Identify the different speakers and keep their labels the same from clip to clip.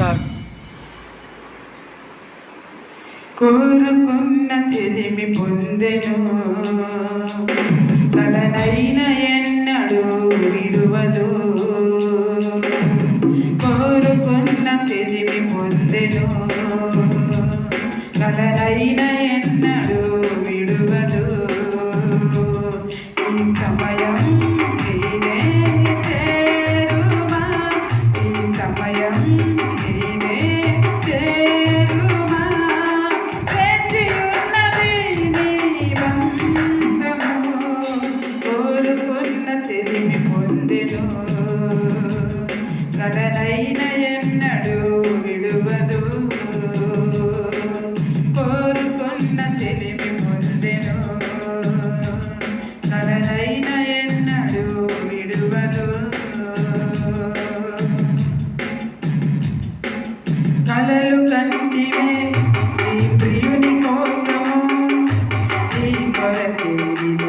Speaker 1: చెప్తారు.
Speaker 2: కోరుకున్న తెలిమి పొందెను. తననైన కలనైన ఎన్నడు విడువదు. కోరుకున్న తెలివి పొందెను. కలనైన ఎన్నడు విడువదు. కలలు కంటివే ప్రియుని కోసము. ఈ కొరకే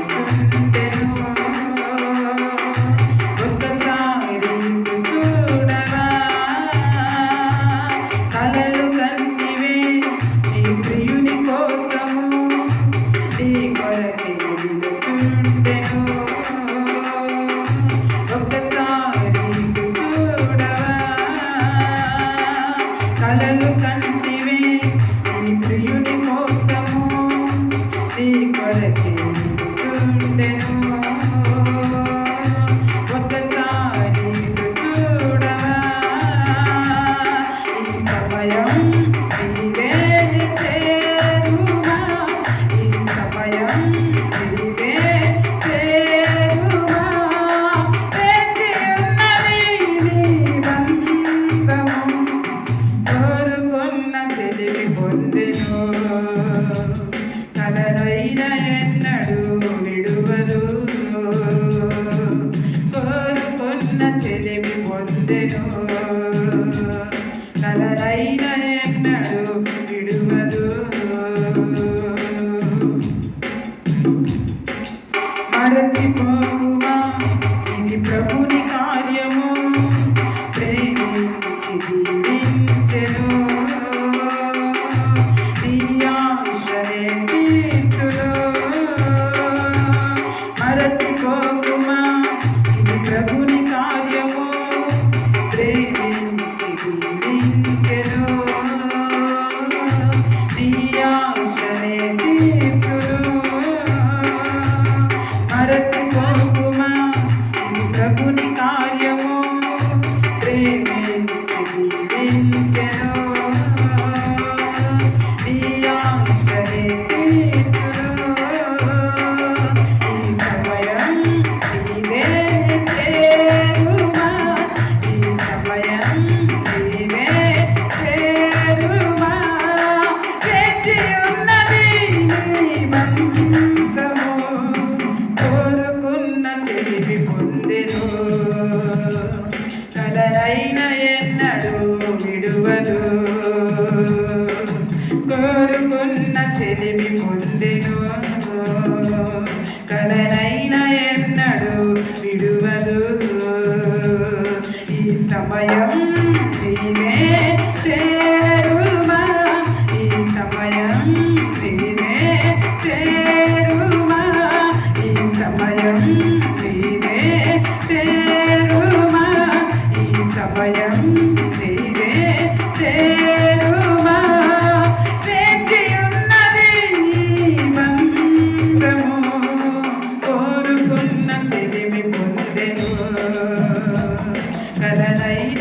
Speaker 2: నీడనెన్నడు విడువదు కోరుకున్న తెలివి పొందెను. కలరైన ఎన్నడు విడువదు మరచిపోమా ఇది ప్రభుని కార్యము. ప్రేమించి சியா you vai aí.